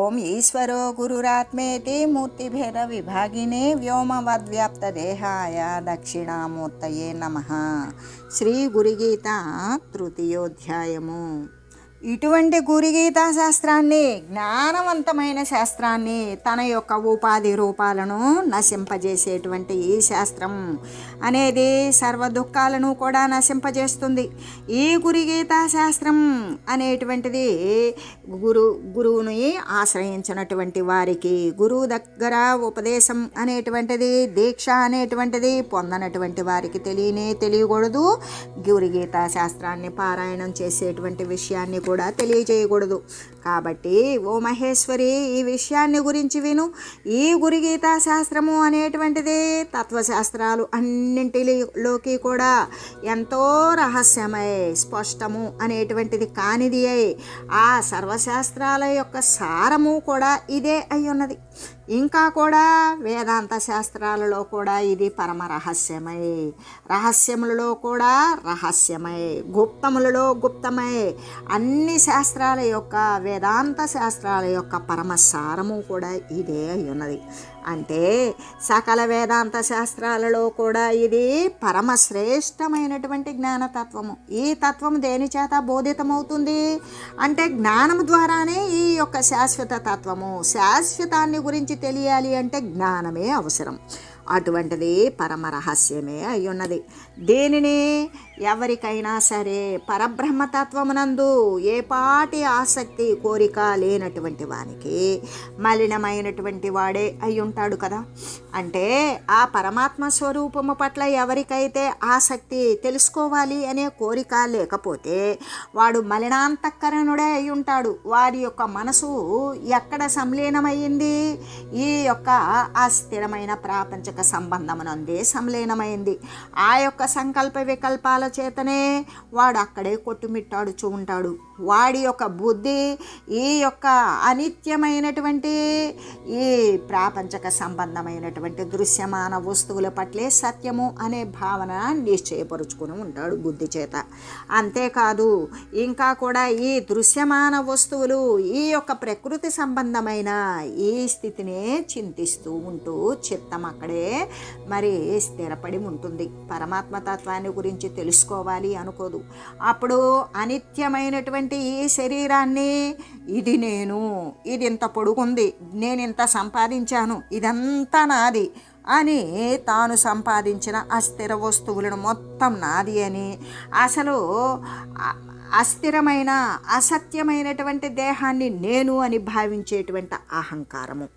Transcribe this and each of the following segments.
ఓం ఈశ్వరో గురురాత్మేతి మూర్తిభేద విభాగినే వ్యోమవద్వ్యాప్తదేహాయ దక్షిణామూర్తయే నమ. శ్రీ గురుగీత తృతీయోధ్యాయము. ఇటువంటి గురుగీతా శాస్త్రాన్ని జ్ఞానవంతమైన శాస్త్రాన్ని తన యొక్క ఉపాధి రూపాలను నశింపజేసేటువంటి ఈ శాస్త్రం అనేది సర్వ దుఃఖాలను కూడా నశింపజేస్తుంది. ఈ గురుగీతా శాస్త్రం అనేటువంటిది గురు గురువుని ఆశ్రయించినటువంటి వారికి గురువు దగ్గర ఉపదేశం అనేటువంటిది దీక్ష అనేటువంటిది పొందనటువంటి వారికి తెలియనే తెలియకూడదు. గురుగీతా శాస్త్రాన్ని పారాయణం చేసేటువంటి విషయాన్ని కూడా కూడా తెలియజేయకూడదు. కాబట్టి ఓ మహేశ్వరి ఈ విషయాన్ని గురించి విను. ఈ గురుగీతా శాస్త్రము అనేటువంటిది తత్వశాస్త్రాలు అన్నింటిలోకి కూడా ఎంతో రహస్యమై స్పష్టము అనేటువంటిది కానిది అయి ఆ సర్వశాస్త్రాల యొక్క సారము కూడా ఇదే అయి ఉన్నది ఇంకా కూడా వేదాంత శాస్త్రాలలో కూడా ఇది పరమ రహస్యమై రహస్యములలో కూడా రహస్యమై గుప్తములలో గుప్తమై అన్ని శాస్త్రాల యొక్క వేదాంత శాస్త్రాల యొక్క పరమ సారము కూడా ఇదే అయి ఉన్నది. అంటే సకల వేదాంత శాస్త్రాలలో కూడా ఇది పరమశ్రేష్టమైనటువంటి జ్ఞానతత్వము. ఈ తత్వం దేని చేత బోధితమవుతుంది? అంటే జ్ఞానం ద్వారానే ఈ యొక్క శాశ్వత తత్వము. శాశ్వతాన్ని గురించి తెలియాలి అంటే జ్ఞానమే అవసరం. అటువంటిది పరమ రహస్యమే అయి ఉన్నది దీనిని? ఎవరికైనా సరే పరబ్రహ్మతత్వమునందు ఏ పాటి ఆసక్తి కోరిక లేనటువంటి వానికి మలినమైనటువంటి వాడే అయి ఉంటాడు కదా. అంటే ఆ పరమాత్మ స్వరూపము పట్ల ఎవరికైతే ఆసక్తి తెలుసుకోవాలి అనే కోరిక లేకపోతే వాడు మలినాంతఃకరణుడే అయి ఉంటాడు వారి యొక్క మనసు ఎక్కడ సంలీనమైంది? ఈ యొక్క ఆ స్థిరమైన ప్రాపంచక సంబంధమునందే సంలీనమైంది. ఆ యొక్క సంకల్ప వికల్పాల చేతనే వాడు అక్కడే కొట్టుమిట్టాడుచూ ఉంటాడు. వాడి యొక్క బుద్ధి ఈ యొక్క అనిత్యమైనటువంటి ఈ ప్రాపంచక సంబంధమైనటువంటి దృశ్యమాన వస్తువుల పట్లే సత్యము అనే భావన నిశ్చయపరుచుకుని ఉంటాడు బుద్ధి చేత. అంతేకాదు ఇంకా కూడా ఈ దృశ్యమాన వస్తువులు ఈ యొక్క ప్రకృతి సంబంధమైన ఈ స్థితినే చింతిస్తూ ఉంటూ చిత్తం అక్కడే మరి స్థిరపడి ఉంటుంది. పరమాత్మ తత్వాన్ని గురించి తెలుసుకోవాలి అనుకోదు. అప్పుడు అనిత్యమైనటువంటి ఈ శరీరాన్ని? ఇది నేను. ఇది ఇంత పొడుగుంది. నేను ఇంత సంపాదించాను. ఇదంతా నాది అని తాను సంపాదించిన అస్థిర వస్తువులను మొత్తం నాది అని. అసలు అస్థిరమైన అసత్యమైనటువంటి దేహాన్ని నేను అని భావించేటువంటి అహంకారము.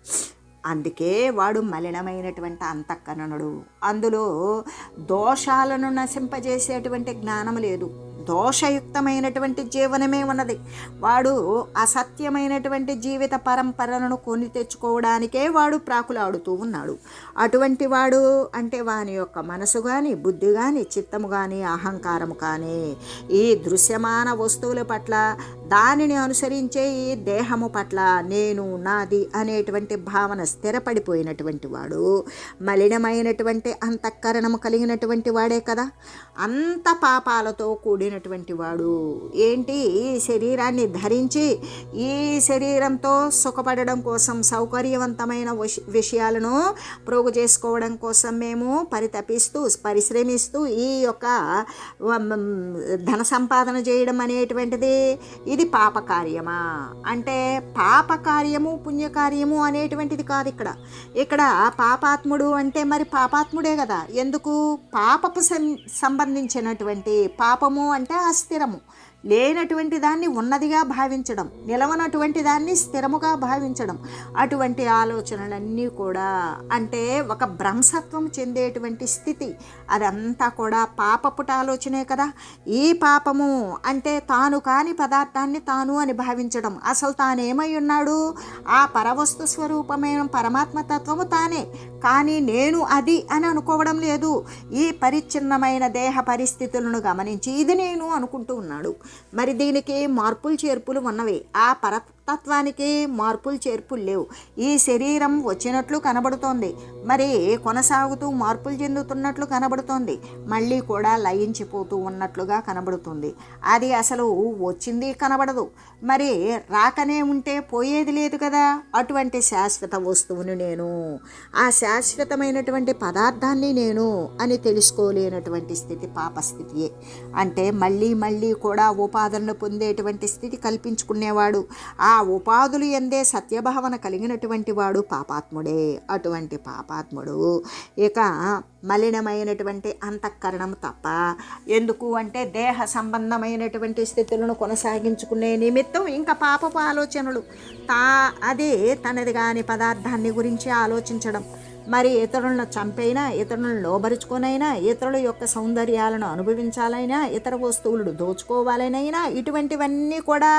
అందుకే వాడు మలినమైనటువంటి అంతఃకరణుడు. అందులో దోషాలను నశింపజేసేటువంటి జ్ఞానం లేదు. దోషయుక్తమైనటువంటి జీవనమే ఉన్నది. వాడు అసత్యమైనటువంటి జీవిత పరంపరలను కొని తెచ్చుకోవడానికే వాడు ప్రాకులాడుతూ ఉన్నాడు. అటువంటి వాడు అంటే వాని యొక్క మనసు కానీ బుద్ధి కానీ చిత్తము కానీ అహంకారము కానీ ఈ దృశ్యమాన వస్తువుల పట్ల దానిని అనుసరించే ఈ దేహము పట్ల నేను నాది అనేటువంటి భావన స్థిరపడిపోయినటువంటి వాడు మలినమైనటువంటి అంతఃకరణము కలిగినటువంటి వాడే కదా. అంత పాపాలతో కూడినటువంటి వాడు. ఏంటి? ఈ శరీరాన్ని ధరించి ఈ శరీరంతో సుఖపడడం కోసం సౌకర్యవంతమైన విషయాలను ప్రోగు చేసుకోవడం కోసం మేము పరితపిస్తూ పరిశ్రమిస్తూ ఈ యొక్క ధన సంపాదన చేయడం అనేటువంటిది ఇది పాపకార్యమా? అంటే పాపకార్యము పుణ్యకార్యము అనేటువంటిది కాదు ఇక్కడ. ఇక్కడ పాపాత్ముడు అంటే మరి పాపాత్ముడే కదా. ఎందుకు? పాపపు సంబంధించినటువంటి పాపము అంటే అస్థిరము. లేనటువంటి దాన్ని ఉన్నదిగా భావించడం నిలవనటువంటి దాన్ని స్థిరముగా భావించడం అటువంటి ఆలోచనలన్నీ కూడా అంటే ఒక భ్రంశత్వం చెందేటువంటి స్థితి. అదంతా కూడా పాపపుట ఆలోచనే కదా. ఈ పాపము అంటే తాను కాని పదార్థాన్ని తాను అని భావించడం. అసలు తానేమై ఉన్నాడు? ఆ పరవస్తు స్వరూపమైన పరమాత్మ తత్వము తానే. కానీ నేను అది అని అనుకోవడం లేదు. ఈ పరిచ్ఛిన్నమైన దేహ పరిస్థితులను గమనించి ఇది నేను అనుకుంటూ ఉన్నాడు. మరి దీనికి మార్పులు చేర్పులు ఉన్నవి. ఆ పర తత్వానికి మార్పులు చేర్పులు లేవు. ఈ శరీరం వచ్చినట్లు కనబడుతోంది. మరి కొనసాగుతూ మార్పులు చెందుతున్నట్లు కనబడుతోంది. మళ్ళీ కూడా లయించిపోతూ ఉన్నట్లుగా కనబడుతుంది. అది అసలు వచ్చింది కనబడదు. మరి రాకనే ఉంటే పోయేది లేదు కదా. అటువంటి శాశ్వత వస్తువుని నేను ఆ శాశ్వతమైనటువంటి పదార్థాన్ని నేను అని తెలుసుకోలేనటువంటి స్థితి పాపస్థితియే. అంటే మళ్ళీ మళ్ళీ కూడా ఉపాధులను పొందేటువంటి స్థితి కల్పించుకునేవాడు. ఆ ఆ ఉపాధులు ఎందే సత్యభావన కలిగినటువంటి వాడు పాపాత్ముడే. అటువంటి పాపాత్ముడు. ఇక మలినమైనటువంటి అంతఃకరణం తప్ప ఎందుకు అంటే దేహ సంబంధమైనటువంటి స్థితులను కొనసాగించుకునే నిమిత్తం ఇంకా పాపపు ఆలోచనలు. తా అదే తనది కాని పదార్థాన్ని గురించి ఆలోచించడం. మరి ఇతరులను చంపైనా ఇతరులను లోబరుచుకొనైనా ఇతరుల యొక్క సౌందర్యాలను అనుభవించాలైనా ఇతర వస్తువులు దోచుకోవాలనైనా ఇటువంటివన్నీ కూడా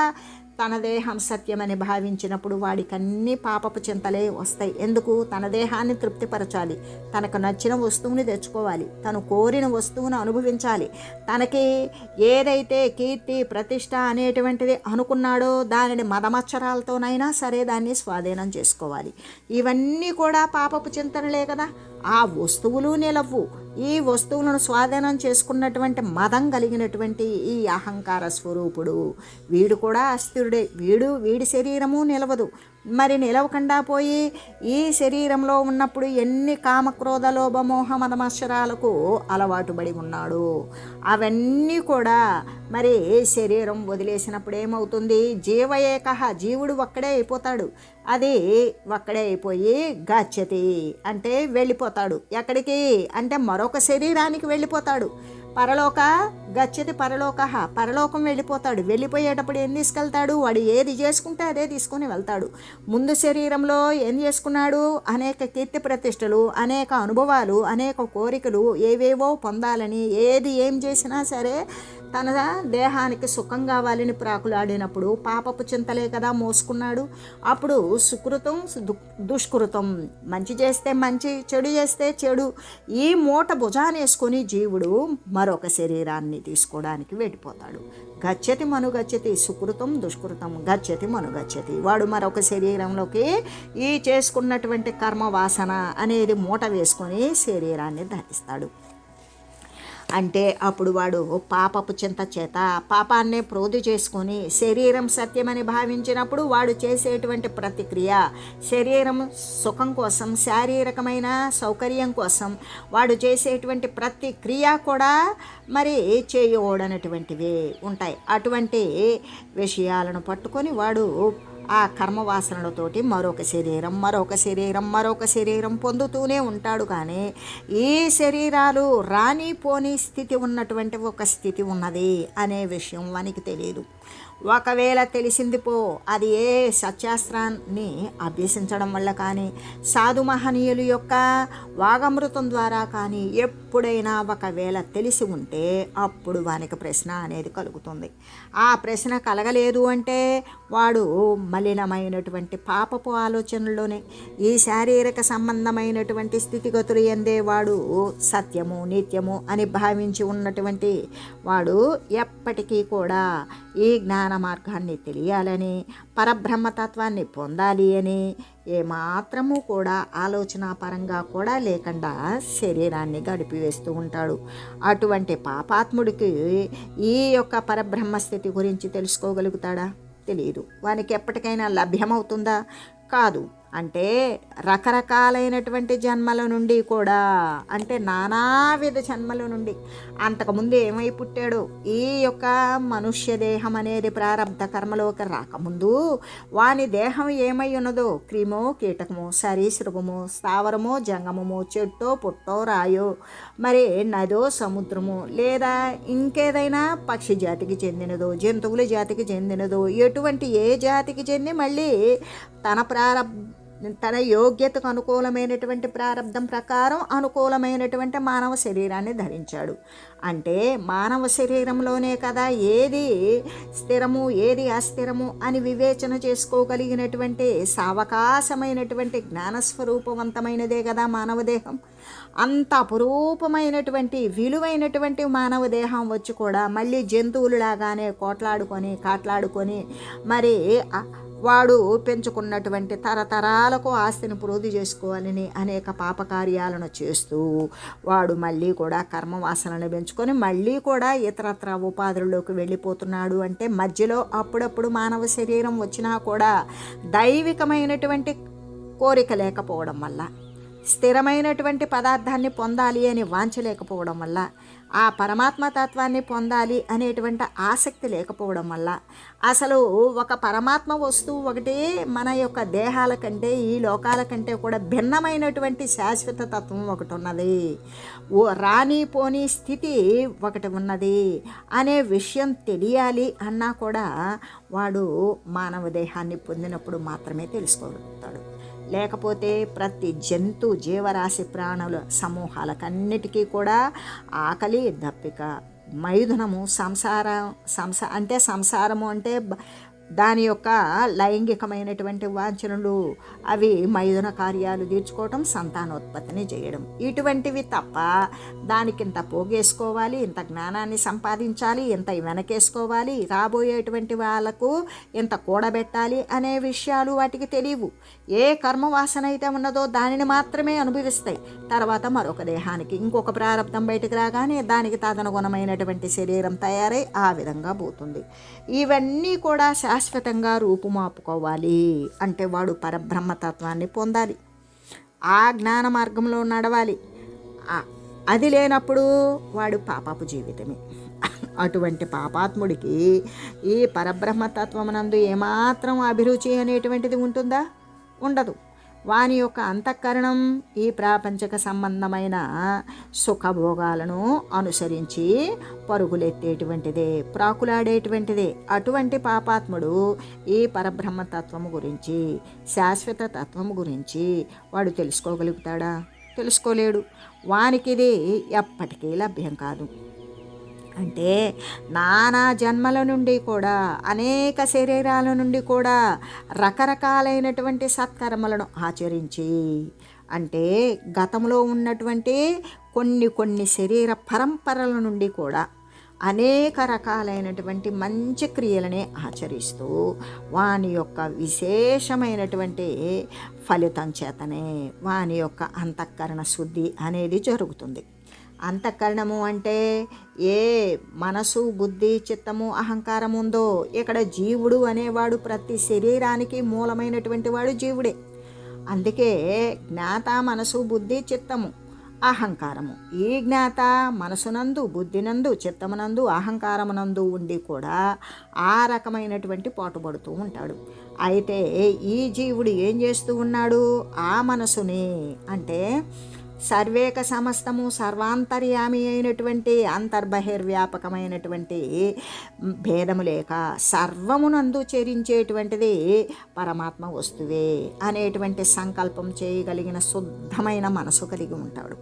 తన దేహం సత్యమని భావించినప్పుడు వాడికి అన్ని పాపపు చింతలే వస్తాయి. ఎందుకు? తన దేహాన్ని తృప్తిపరచాలి. తనకు నచ్చిన వస్తువుని తెచ్చుకోవాలి. తను కోరిన వస్తువును అనుభవించాలి. తనకి ఏదైతే కీర్తి ప్రతిష్ట అనేటువంటిది అనుకున్నాడో దానిని మదమచ్చరాలతోనైనా సరే దాన్ని స్వాధీనం చేసుకోవాలి. ఇవన్నీ కూడా పాపపు చింతనలే కదా. ఆ వస్తువులు నిలవు ఈ వస్తువులను స్వాధీనం చేసుకున్నటువంటి మదం కలిగినటువంటి ఈ అహంకార స్వరూపుడు. వీడు కూడా అస్థిరుడే. వీడు వీడి శరీరము నిలవదు. మరి నిలవకుండా పోయి ఈ శరీరంలో ఉన్నప్పుడు ఎన్ని కామక్రోధ లోభమోహ మదమత్సరాలకు అలవాటు పడి ఉన్నాడు. అవన్నీ కూడా మరి శరీరం వదిలేసినప్పుడు ఏమవుతుంది? జీవ ఏక జీవుడు ఒక్కడే అయిపోతాడు. అది ఒక్కడే అయిపోయి గచ్చతి అంటే వెళ్ళిపోతాడు. ఎక్కడికి? అంటే మరొక శరీరానికి వెళ్ళిపోతాడు. పరలోక గచ్చతి పరలోక పరలోకం వెళ్ళిపోతాడు. వెళ్ళిపోయేటప్పుడు ఏం తీసుకెళ్తాడు? వాడు ఏది చేసుకుంటే అదే తీసుకొని వెళ్తాడు. ముందు శరీరంలో ఏం చేసుకున్నాడు? అనేక కీర్తి ప్రతిష్టలు అనేక అనుభవాలు అనేక కోరికలు ఏవేవో పొందాలని ఏది ఏం చేసినా సరే తన దేహానికి సుఖం కావాలని ప్రాకులాడినప్పుడు పాపపు చింతలే కదా మోసుకున్నాడు. అప్పుడు సుకృతం దుష్కృతం. మంచి చేస్తే మంచి చెడు చేస్తే చెడు. ఈ మూట భుజానేసుకొని జీవుడు మరొక శరీరాన్ని తీసుకోవడానికి వెళ్ళిపోతాడు గచ్చతి మనుగచ్చతి సుకృతం దుష్కృతం. గచ్చతి మనుగచ్చతి వాడు మరొక శరీరంలోకి ఈ చేసుకున్నటువంటి కర్మ వాసన అనేది మూట వేసుకొని శరీరాన్ని ధరిస్తాడు. అంటే అప్పుడు వాడు పాపపు చింత చేత పాపాన్నే ప్రోధి చేసుకొని శరీరం సత్యమని భావించినప్పుడు వాడు చేసేటువంటి ప్రతిక్రియ శరీరం సుఖం కోసం శారీరకమైన సౌకర్యం కోసం వాడు చేసేటువంటి ప్రతి క్రియ కూడా మరి చేయకూడనటువంటివి ఉంటాయి. అటువంటి విషయాలను పట్టుకొని వాడు ఆ కర్మవాసనలతోటి మరొక శరీరం మరొక శరీరం మరొక శరీరం పొందుతూనే ఉంటాడు. కానీ ఈ శరీరాలు రాని పోని స్థితి ఉన్నటువంటి ఒక స్థితి ఉన్నది అనే విషయం వానికి తెలియదు. ఒకవేళ తెలిసింది పో అది ఏ సత్యాస్త్రాన్ని అభ్యసించడం వల్ల కానీ సాధు మహనీయులు యొక్క వాగమృతం ద్వారా కానీ ఎప్పుడైనా ఒకవేళ తెలిసి ఉంటే అప్పుడు వానికి ప్రశ్న అనేది కలుగుతుంది. ఆ ప్రశ్న కలగలేదు అంటే వాడు మలినమైనటువంటి పాపపు ఆలోచనల్లోనే ఈ శారీరక సంబంధమైనటువంటి స్థితిగతులు ఎందే వాడు సత్యము నిత్యము అని భావించి ఉన్నటువంటి వాడు ఎప్పటికీ కూడా ఈ జ్ఞానం మార్గాన్ని తెలియాలని పరబ్రహ్మతత్వాన్ని పొందాలి అని ఏమాత్రము కూడా ఆలోచనాపరంగా కూడా లేకుండా శరీరాన్ని గడిపివేస్తూ ఉంటాడు. అటువంటి పాపాత్ముడికి ఈ యొక్క పరబ్రహ్మ స్థితి గురించి తెలుసుకోగలుగుతాడా? తెలియదు వానికి ఎప్పటికైనా లభ్యమవుతుందా? కాదు. అంటే రకరకాలైనటువంటి జన్మల నుండి కూడా అంటే నానావిధ జన్మల నుండి. అంతకుముందు ఏమై పుట్టాడు? ఈ యొక్క మనుష్య దేహం అనేది ప్రారంధ కర్మలోకి రాకముందు వాని దేహం ఏమై ఉన్నదో క్రిమో కీటకము సరీసృపము స్థావరము జంగమము చెట్టో పుట్టో రాయో మరి నదో సముద్రము లేదా ఇంకేదైనా పక్షి జాతికి చెందినదో జంతువుల జాతికి చెందినదో ఎటువంటి ఏ జాతికి చెంది మళ్ళీ తన ప్రారంభ తన యోగ్యతకు అనుకూలమైనటువంటి ప్రారంధం ప్రకారం అనుకూలమైనటువంటి మానవ శరీరాన్ని ధరించాడు. అంటే మానవ శరీరంలోనే కదా ఏది స్థిరము ఏది అస్థిరము అని వివేచన చేసుకోగలిగినటువంటి సావకాశమైనటువంటి జ్ఞానస్వరూపవంతమైనదే కదా మానవ దేహం. అంత అపురూపమైనటువంటి విలువైనటువంటి మానవ దేహం వచ్చి కూడా మళ్ళీ జంతువులలాగానే కోట్లాడుకొని కాట్లాడుకొని మరి వాడు పెంచుకున్నటువంటి తరతరాలకు ఆస్తిని ప్రోధి చేసుకోవాలని అనేక పాపకార్యాలను చేస్తూ వాడు మళ్ళీ కూడా కర్మవాసనను పెంచుకొని మళ్ళీ కూడా ఇతరత్ర ఉపాధుల్లోకి వెళ్ళిపోతున్నాడు అంటే మధ్యలో అప్పుడప్పుడు మానవ శరీరం వచ్చినా కూడా దైవికమైనటువంటి కోరిక లేకపోవడం వల్ల స్థిరమైనటువంటి పదార్థాన్ని పొందాలి అని వాంచలేకపోవడం వల్ల ఆ పరమాత్మ తత్వాన్ని పొందాలి అనేటువంటి ఆసక్తి లేకపోవడం వల్ల. అసలు ఒక పరమాత్మ వస్తువు ఒకటి మన యొక్క దేహాల కంటే ఈ లోకాల కంటే కూడా భిన్నమైనటువంటి శాశ్వత తత్వం ఒకటి ఉన్నది. ఓ రాని పోని స్థితి ఒకటి ఉన్నది అనే విషయం తెలియాలి అన్నా కూడా వాడు మానవ దేహాన్ని పొందినప్పుడు మాత్రమే తెలుసుకోగలుగుతాడు. లేకపోతే ప్రతి జంతు జీవరాశి ప్రాణుల సమూహాలకన్నిటికీ కూడా ఆకలి దప్పిక మైథునము సంసారం సంస అంటే సంసారము అంటే దాని యొక్క లైంగికమైనటువంటి వాంఛనలు అవి మైదున కార్యాలు తీర్చుకోవటం సంతానోత్పత్తిని చేయడం. ఇటువంటివి తప్ప దానికి ఇంత పోగేసుకోవాలి ఇంత జ్ఞానాన్ని సంపాదించాలి ఇంత వెనకేసుకోవాలి రాబోయేటువంటి వాళ్ళకు ఇంత కూడబెట్టాలి అనే విషయాలు వాటికి తెలియవు. ఏ కర్మవాసన అయితే ఉన్నదో దానిని మాత్రమే అనుభవిస్తాయి. తర్వాత మరొక దేహానికి ఇంకొక ప్రారంభం బయటకు రాగానే దానికి తదనుగుణమైనటువంటి శరీరం తయారై ఆ విధంగా పోతుంది. ఇవన్నీ కూడా శాశ్వతంగా రూపుమాపుకోవాలి. అంటే వాడు పరబ్రహ్మతత్వాన్ని పొందాలి. ఆ జ్ఞాన మార్గంలో నడవాలి. అది లేనప్పుడు వాడు పాపాపు జీవితమే. అటువంటి పాపాత్ముడికి ఈ పరబ్రహ్మతత్వమునందు ఏమాత్రం అభిరుచి అనేటువంటిది ఉంటుందా? ఉండదు. వాని యొక్క అంతఃకరణం ఈ ప్రాపంచక సంబంధమైన సుఖభోగాలను అనుసరించి పరుగులెత్తేటువంటిదే ప్రాకులాడేటువంటిదే. అటువంటి పాపాత్ముడు ఈ పరబ్రహ్మతత్వము గురించి శాశ్వత తత్వము గురించి వాడు తెలుసుకోగలుగుతాడా? తెలుసుకోలేడు. వానికిది ఎప్పటికీ లభ్యం కాదు. అంటే నానా జన్మల నుండి కూడా అనేక శరీరాల నుండి కూడా రకరకాలైనటువంటి సత్కర్మలను ఆచరించి అంటే గతంలో ఉన్నటువంటి కొన్ని కొన్ని శరీర పరంపరల నుండి కూడా అనేక రకాలైనటువంటి మంచి క్రియలనే ఆచరిస్తూ వాని యొక్క విశేషమైనటువంటి ఫలితం చేతనే వాని యొక్క అంతఃకరణ శుద్ధి అనేది జరుగుతుంది. అంతఃకరణము అంటే ఏ మనసు బుద్ధి చిత్తము అహంకారం ఉందో ఇక్కడ జీవుడు అనేవాడు ప్రతి శరీరానికి మూలమైనటువంటి వాడు జీవుడే. అందుకే జ్ఞాత మనసు బుద్ధి చిత్తము అహంకారము. ఈ జ్ఞాత మనసునందు బుద్ధినందు చిత్తమునందు అహంకారమునందు ఉండి కూడా ఆ రకమైనటువంటి పాటుపడుతూ ఉంటాడు. అయితే ఈ జీవుడు ఏం చేస్తూ ఉన్నాడు? ఆ మనసుని అంటే సర్వేక సమస్తము సర్వాంతర్యామి అయినటువంటి అంతర్బహిర్వ్యాపకమైనటువంటి భేదము లేక సర్వమునందు చరించేటువంటిది పరమాత్మ వస్తువే అనేటువంటి సంకల్పం చేయగలిగిన శుద్ధమైన మనసు కలిగి ఉంటాడు.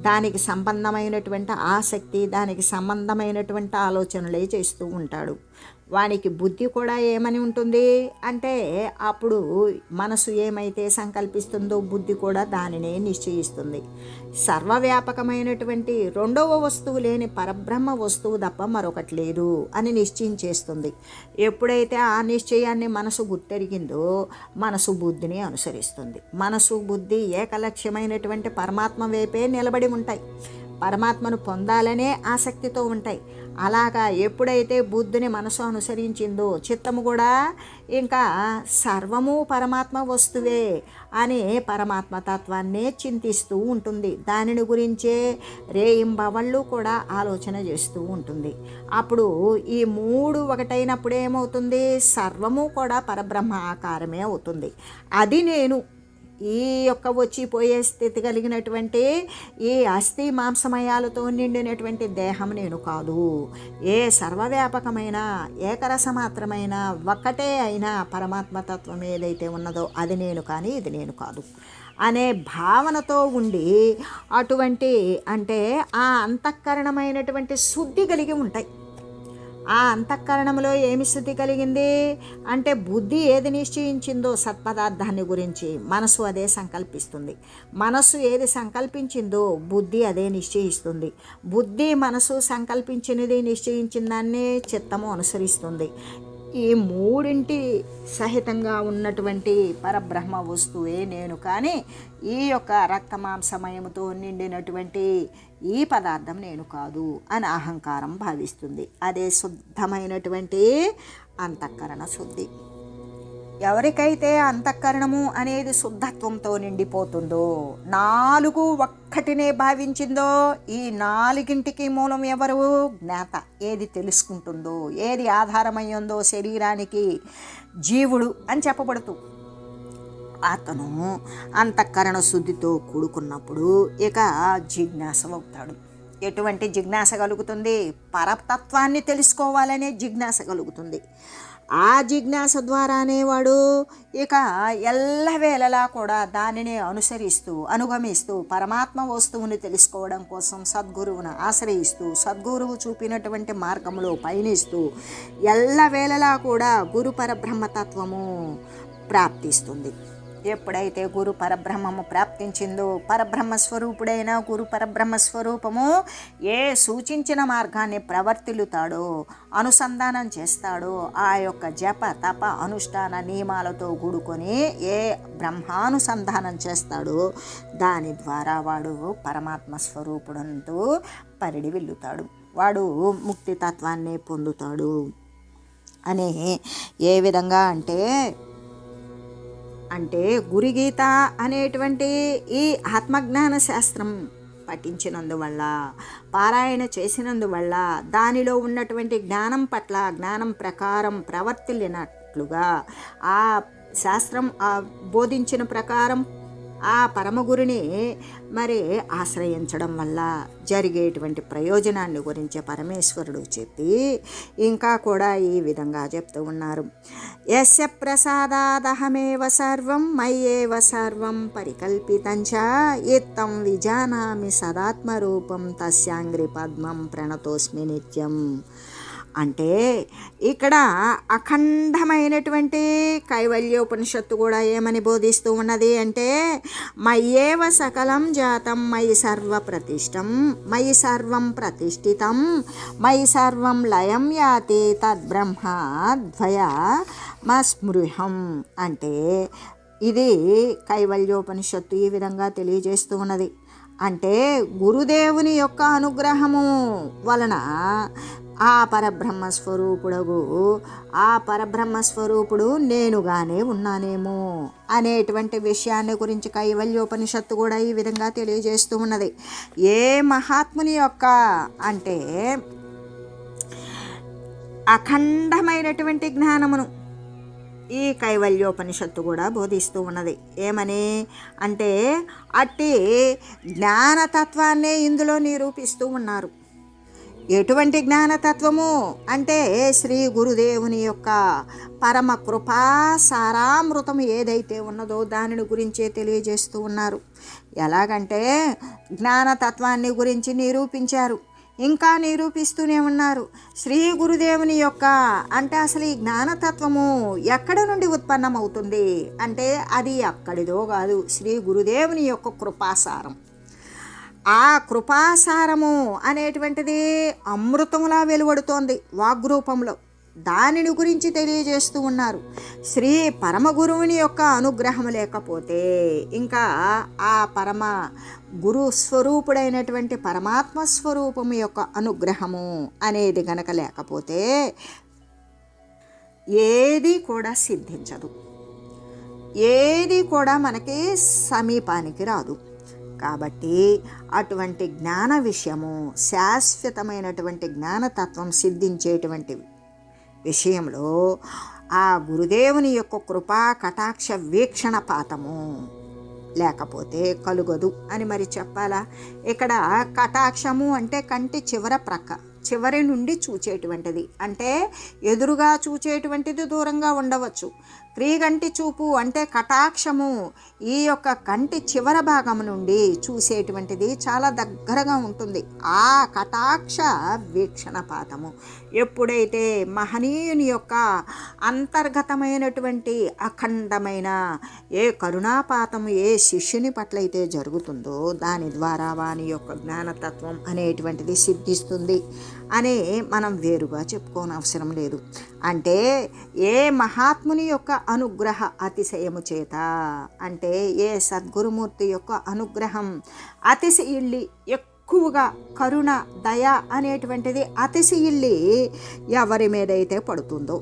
దానికి సంబంధమైనటువంటి ఆసక్తి దానికి సంబంధమైనటువంటి ఆలోచనలే చేస్తూ ఉంటాడు. వానికి బుద్ధి కూడా ఏమని ఉంటుంది? అంటే అప్పుడు మనసు ఏమైతే సంకల్పిస్తుందో బుద్ధి కూడా దానినే నిశ్చయిస్తుంది. సర్వవ్యాపకమైనటువంటి రెండవ వస్తువు లేని పరబ్రహ్మ వస్తువు తప్ప మరొకటి లేదు అని నిశ్చయించేస్తుంది. ఎప్పుడైతే ఆ నిశ్చయాన్ని మనసు గుర్తెరిగిందో మనసు బుద్ధిని అనుసరిస్తుంది. మనసు బుద్ధి ఏకలక్ష్యమైనటువంటి పరమాత్మ వైపే నిలబడి ఉంటాయి. పరమాత్మను పొందాలనే ఆసక్తితో ఉంటాయి. అలాగా ఎప్పుడైతే బుద్ధుని మనసు అనుసరించిందో చిత్తము కూడా ఇంకా సర్వము పరమాత్మ వస్తువే అని పరమాత్మ తత్వాన్నే చింతిస్తూ ఉంటుంది. దానిని గురించే రేయింబవళ్ళు కూడా ఆలోచన చేస్తూ ఉంటుంది. అప్పుడు ఈ మూడు ఒకటైనప్పుడు ఏమవుతుంది సర్వము కూడా పరబ్రహ్మ ఆకారమే అవుతుంది. అది నేను ఈ యొక్క వచ్చిపోయే స్థితి కలిగినటువంటి ఈ అస్థి మాంసమయాలతో నిండినటువంటి దేహం నేను కాదు. ఏ సర్వవ్యాపకమైన ఏకరసమాత్రమైన ఒక్కటే అయినా పరమాత్మతత్వం ఏదైతే ఉన్నదో అది నేను కానీ ఇది నేను కాదు. అనే భావనతో ఉండి అటువంటి అంటే ఆ అంతఃకరణమైనటువంటి శుద్ధి కలిగి ఉంటాయి. ఆ అంతఃకరణంలో ఏమి శుద్ధి కలిగింది? అంటే బుద్ధి ఏది నిశ్చయించిందో సత్పదార్థాన్ని గురించి మనసు అదే సంకల్పిస్తుంది. మనసు ఏది సంకల్పించిందో బుద్ధి అదే నిశ్చయిస్తుంది. బుద్ధి మనసు సంకల్పించినది నిశ్చయించిన దాన్నే చిత్తము అనుసరిస్తుంది. ఈ మూడింటి సహితంగా ఉన్నటువంటి పరబ్రహ్మ వస్తువే నేను. కానీ ఈ యొక్క రక్తమాంసమయముతో నిండినటువంటి ఈ పదార్థం నేను కాదు అని అహంకారం భావిస్తుంది. అదే శుద్ధమైనటువంటి అంతఃకరణ శుద్ధి. ఎవరికైతే అంతఃకరణము అనేది శుద్ధత్వంతో నిండిపోతుందో నాలుగు ఒక్కటినే భావించిందో ఈ నాలుగింటికి మూలం ఎవరు? జ్ఞాత. ఏది తెలుసుకుంటుందో ఏది ఆధారమయ్యిందో శరీరానికి జీవుడు అని చెప్పబడుతూ అతను అంతఃకరణ శుద్ధితో కూడుకున్నప్పుడు ఇక జిజ్ఞాసమవుతాడు ఎటువంటి జిజ్ఞాస కలుగుతుంది? పరతత్వాన్ని తెలుసుకోవాలనే జిజ్ఞాస కలుగుతుంది. ఆ జిజ్ఞాస ద్వారానే వాడు ఇక ఎల్లవేళలా కూడా దానిని అనుసరిస్తూ అనుగమిస్తూ పరమాత్మ వస్తువుని తెలుసుకోవడం కోసం సద్గురువును ఆశ్రయిస్తూ సద్గురువు చూపినటువంటి మార్గంలో పయనిస్తూ ఎల్లవేళలా కూడా గురు పరబ్రహ్మతత్వము ప్రాప్తిస్తుంది. ఎప్పుడైతే గురు పరబ్రహ్మము ప్రాప్తించిందో పరబ్రహ్మ స్వరూపుడైన గురు పరబ్రహ్మ స్వరూపము ఏ సూచించిన మార్గాన్ని ప్రవర్తిల్లుతాడో అనుసంధానం చేస్తాడో ఆ యొక్క జప తప అనుష్ఠాన నియమాలతో కూడుకొని ఏ బ్రహ్మానుసంధానం చేస్తాడో దాని ద్వారా వాడు పరమాత్మ స్వరూపుడంతో పరిడి వెళ్ళుతాడు. వాడు ముక్తి తత్వాన్ని పొందుతాడు. అని ఏ విధంగా అంటే అంటే గురిగీత అనేటువంటి ఈ ఆత్మజ్ఞాన శాస్త్రం పఠించినందువల్ల పారాయణ చేసినందువల్ల దానిలో ఉన్నటువంటి జ్ఞానం పట్ల జ్ఞానం ప్రకారం ప్రవర్తిల్లినట్లుగా ఆ శాస్త్రం బోధించిన ప్రకారం ఆ పరమగురిని మరి ఆశ్రయించడం వల్ల జరిగేటువంటి ప్రయోజనాన్ని గురించి పరమేశ్వరుడు చెప్పి ఇంకా కూడా ఈ విధంగా చెప్తూ ఉన్నారు. యస్య ప్రసాదాదహమేవ సర్వం మయ్యేవ సర్వం పరికల్పితంచ ఇత్తం విజానామి సదాత్మరూపం తస్యాంగ్రి పద్మం ప్రణతోస్మి నిత్యం. అంటే ఇక్కడ అఖండమైనటువంటి కైవల్యోపనిషత్తు కూడా ఏమని బోధిస్తూ ఉన్నది అంటే మయ్యేవ సకలం జాతం మయి సర్వ ప్రతిష్టం మయి సర్వం ప్రతిష్ఠితం మయి సర్వం లయం యాతి తద్బ్రహ్మ ద్వయ మస్మృహం. అంటే ఇది కైవల్యోపనిషత్తు ఈ విధంగా తెలియజేస్తూ ఉన్నది. అంటే గురుదేవుని యొక్క అనుగ్రహము వలన ఆ పరబ్రహ్మ స్వరూపుడగు. ఆ పరబ్రహ్మ స్వరూపుడు నేనుగానే ఉన్నానేమో అనేటువంటి విషయాన్ని గురించి కైవల్యోపనిషత్తు కూడా ఈ విధంగా తెలియజేస్తూ ఉన్నది. ఏ మహాత్ముని యొక్క అంటే అఖండమైనటువంటి జ్ఞానమును ఈ కైవల్యోపనిషత్తు కూడా బోధిస్తూ ఉన్నది. ఏమని అంటే అట్టి జ్ఞానతత్వాన్నే ఇందులో నిరూపిస్తూ ఉన్నారు. ఎటువంటి జ్ఞానతత్వము అంటే శ్రీ గురుదేవుని యొక్క పరమ కృపా సారామృతం ఏదైతే ఉన్నదో దానిని గురించే తెలియజేస్తూ ఉన్నారు. ఎలాగంటే జ్ఞానతత్వాన్ని గురించి నిరూపించారు. ఇంకా నిరూపిస్తూనే ఉన్నారు. శ్రీ గురుదేవుని యొక్క అంటే అసలు ఈ జ్ఞానతత్వము ఎక్కడ నుండి ఉత్పన్నమవుతుంది అంటే అది అక్కడిదో కాదు. శ్రీ గురుదేవుని యొక్క కృపాసారం. ఆ కృపాసారము అనేటువంటిది అమృతంలా వెలువడుతోంది వాగ్రూపంలో. దానిని గురించి తెలియజేస్తూ ఉన్నారు. శ్రీ పరమ గురువుని యొక్క అనుగ్రహం లేకపోతే ఇంకా ఆ పరమ గురు స్వరూపుడైనటువంటి పరమాత్మ స్వరూపం యొక్క అనుగ్రహము అనేది గనక లేకపోతే ఏది కూడా సిద్ధించదు. ఏది కూడా మనకి సమీపానికి రాదు. కాబట్టి అటువంటి జ్ఞాన విషయము శాశ్వతమైనటువంటి జ్ఞానతత్వం సిద్ధించేటువంటి విషయంలో ఆ గురుదేవుని యొక్క కృపా కటాక్ష వీక్షణ పాతము లేకపోతే కలుగదు అని మరి చెప్పాలా? ఇక్కడ కటాక్షము అంటే కంటి చివర ప్రక్క చివరి నుండి చూచేటువంటిది. అంటే ఎదురుగా చూచేటువంటిది దూరంగా ఉండవచ్చు. క్రీగంటి చూపు అంటే కటాక్షము. ఈ యొక్క కంటి చివర భాగం నుండి చూసేటువంటిది చాలా దగ్గరగా ఉంటుంది. ఆ కటాక్ష వీక్షణపాతము ఎప్పుడైతే మహనీయుని యొక్క అంతర్గతమైనటువంటి అఖండమైన ఏ కరుణాపాతము ఏ శిష్యుని పట్లయితే జరుగుతుందో దాని ద్వారా వాని యొక్క జ్ఞానతత్వం అనేటువంటిది సిద్ధిస్తుంది అని మనం వేరుగా చెప్పుకోనవసరం లేదు. అంటే ఏ మహాత్ముని యొక్క అనుగ్రహ అతిశయము చేత? అంటే ఏ సద్గురుమూర్తి యొక్క అనుగ్రహం అతిశయిల్లి ఎక్కువగా కరుణ దయ అనేటువంటిది అతిశయిల్లి ఎవరి మీదైతే పడుతుందో.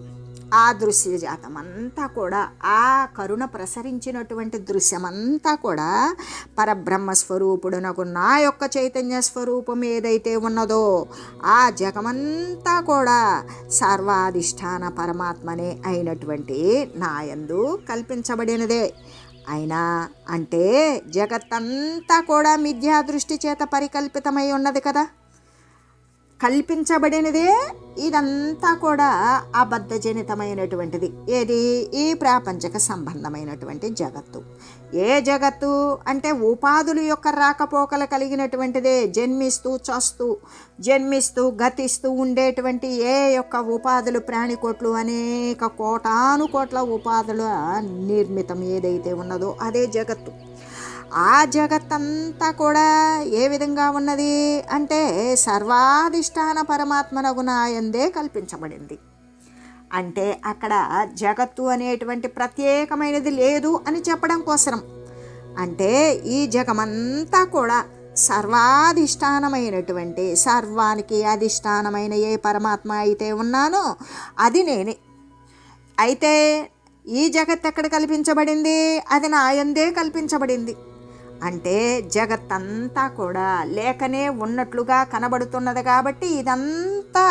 ఆ దృశ్య జాతం అంతా కూడా ఆ కరుణ ప్రసరించినటువంటి దృశ్యమంతా కూడా పరబ్రహ్మ స్వరూపుడునకు నా యొక్క చైతన్య స్వరూపం ఏదైతే ఉన్నదో ఆ జగమంతా కూడా సర్వాధిష్టాన పరమాత్మనే అయినటువంటి నాయందు కల్పించబడినదే. అయినా అంటే జగత్తంతా కూడా మిథ్యా దృష్టి చేత పరికల్పితమై ఉన్నది కదా. కల్పించబడినదే. ఇదంతా కూడా అబద్ధజనితమైనటువంటిది. ఏది? ఈ ప్రాపంచక సంబంధమైనటువంటి జగత్తు. ఏ జగత్తు? అంటే ఉపాధుల యొక్క రాకపోకలు కలిగినటువంటిదే. జన్మిస్తూ చస్తూ జన్మిస్తూ గతిస్తూ ఉండేటువంటి ఏ యొక్క ఉపాధులు ప్రాణికోట్లు అనేక కోటాను కోట్ల ఉపాధుల నిర్మితం ఏదైతే ఉన్నదో అదే జగత్తు. ఆ జగత్తంతా కూడా ఏ విధంగా ఉన్నది అంటే సర్వాధిష్టాన పరమాత్మనగునాయందే కల్పించబడింది. అంటే అక్కడ జగత్తు అనేటువంటి ప్రత్యేకమైనది లేదు అని చెప్పడం కోసరం. అంటే ఈ జగమంతా కూడా సర్వాధిష్టానమైనటువంటి సర్వానికి అధిష్టానమైన ఏ పరమాత్మ అయితే ఉన్నానో అది నేనే. అయితే ఈ జగత్ ఎక్కడ కల్పించబడింది? అది నాయందే కల్పించబడింది. అంటే జగత్తంతా కూడా లేకనే ఉన్నట్లుగా కనబడుతున్నది కాబట్టి ఇదంతా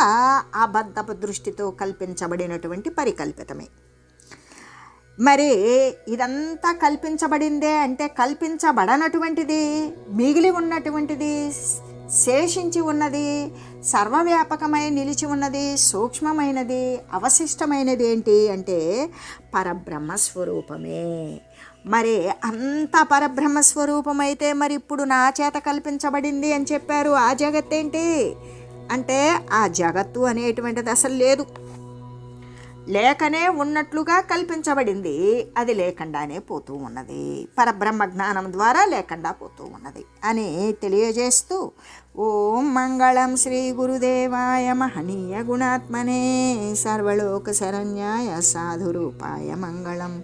అబద్ధపు దృష్టితో కల్పించబడినటువంటి పరికల్పితమే. మరి ఇదంతా కల్పించబడిందే అంటే కల్పించబడనటువంటిది మిగిలి ఉన్నటువంటిది శేషించి ఉన్నది సర్వవ్యాపకమై నిలిచి ఉన్నది సూక్ష్మమైనది అవశిష్టమైనది ఏంటి అంటే పరబ్రహ్మ స్వరూపమే మరి అంత పరబ్రహ్మ స్వరూపమైతే మరి ఇప్పుడు నా చేత కల్పించబడింది అని చెప్పారు ఆ జగత్ ఏంటి అంటే ఆ జగత్తు అనేటువంటిది అసలు లేదు. లేకనే ఉన్నట్లుగా కల్పించబడింది. అది లేకుండానే పోతూ ఉన్నది. పరబ్రహ్మ జ్ఞానం ద్వారా లేకుండా పోతూ ఉన్నది అని తెలియజేస్తూ ఓం మంగళం శ్రీ గురుదేవాయ మహనీయ గుణాత్మనే సర్వలోక శరణ్యాయ సాధురూపాయ మంగళం.